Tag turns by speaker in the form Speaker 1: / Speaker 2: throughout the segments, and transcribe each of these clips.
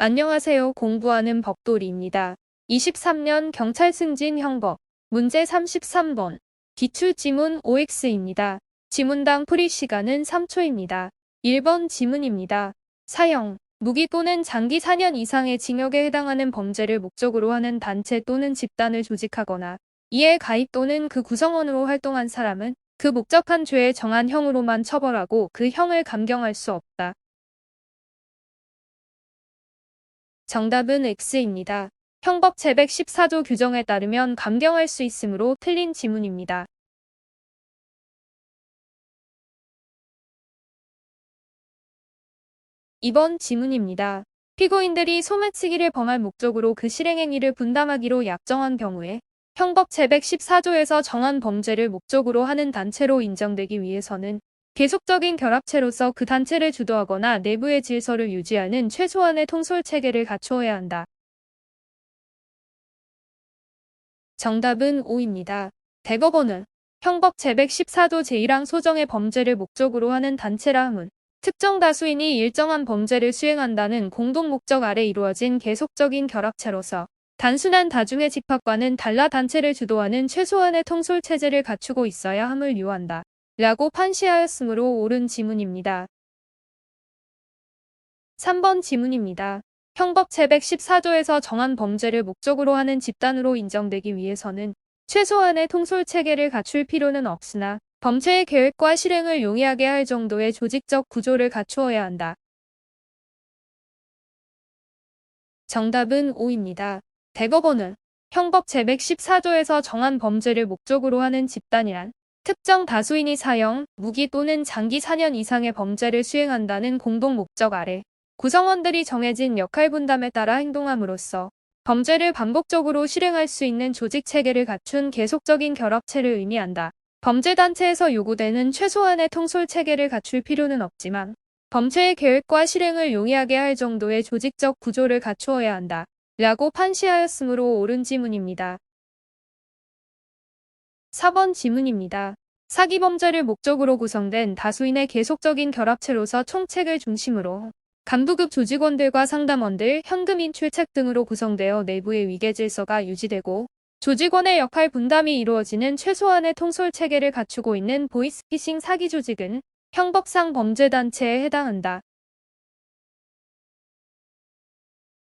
Speaker 1: 안녕하세요. 공부하는 법돌이입니다. 23년 경찰 승진 형법 문제 33번 기출 지문 OX입니다. 지문당 풀이 시간은 3초입니다. 1번 지문입니다. 사형 무기 또는 장기 4년 이상의 징역에 해당하는 범죄를 목적으로 하는 단체 또는 집단을 조직하거나 이에 가입 또는 그 구성원으로 활동한 사람은 그 목적한 죄에 정한 형으로만 처벌하고 그 형을 감경할 수 없다. 정답은 X입니다. 형법 제114조 규정에 따르면 감경할 수 있으므로 틀린 지문입니다. 이번 지문입니다. 피고인들이 소매치기를 범할 목적으로 그 실행행위를 분담하기로 약정한 경우에 형법 제114조에서 정한 범죄를 목적으로 하는 단체로 인정되기 위해서는 계속적인 결합체로서 그 단체를 주도하거나 내부의 질서를 유지하는 최소한의 통솔 체계를 갖추어야 한다. 정답은 5입니다. 대법원은 형법 제114조 제1항 소정의 범죄를 목적으로 하는 단체라 함은 특정 다수인이 일정한 범죄를 수행한다는 공동 목적 아래 이루어진 계속적인 결합체로서 단순한 다중의 집합과는 달라 단체를 주도하는 최소한의 통솔 체제를 갖추고 있어야 함을 요한다. 라고 판시하였으므로 옳은 지문입니다. 3번 지문입니다. 형법 제114조에서 정한 범죄를 목적으로 하는 집단으로 인정되기 위해서는 최소한의 통솔 체계를 갖출 필요는 없으나 범죄의 계획과 실행을 용이하게 할 정도의 조직적 구조를 갖추어야 한다. 정답은 5입니다. 대법원은 형법 제114조에서 정한 범죄를 목적으로 하는 집단이란 특정 다수인이 사형, 무기 또는 장기 4년 이상의 범죄를 수행한다는 공동 목적 아래 구성원들이 정해진 역할 분담에 따라 행동함으로써 범죄를 반복적으로 실행할 수 있는 조직 체계를 갖춘 계속적인 결합체를 의미한다. 범죄단체에서 요구되는 최소한의 통솔 체계를 갖출 필요는 없지만 범죄의 계획과 실행을 용이하게 할 정도의 조직적 구조를 갖추어야 한다. 라고 판시하였으므로 옳은 지문입니다. 4번 지문입니다. 사기 범죄를 목적으로 구성된 다수인의 계속적인 결합체로서 총책을 중심으로 간부급 조직원들과 상담원들, 현금 인 출첵 등으로 구성되어 내부의 위계 질서가 유지되고 조직원의 역할 분담이 이루어지는 최소한의 통솔 체계를 갖추고 있는 보이스피싱 사기 조직은 형법상 범죄단체에 해당한다.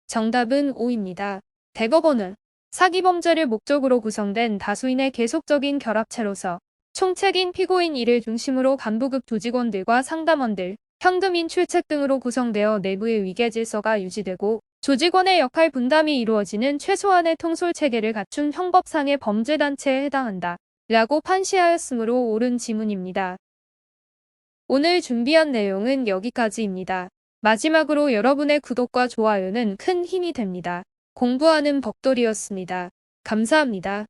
Speaker 1: 정답은 5입니다. 대법원은 사기 범죄를 목적으로 구성된 다수인의 계속적인 결합체로서 총책인 피고인 이를 중심으로 간부급 조직원들과 상담원들, 현금인 출첵 등으로 구성되어 내부의 위계 질서가 유지되고 조직원의 역할 분담이 이루어지는 최소한의 통솔 체계를 갖춘 형법상의 범죄단체에 해당한다. 라고 판시하였으므로 옳은 지문입니다. 오늘 준비한 내용은 여기까지입니다. 마지막으로 여러분의 구독과 좋아요는 큰 힘이 됩니다. 공부하는 법돌이었습니다. 감사합니다.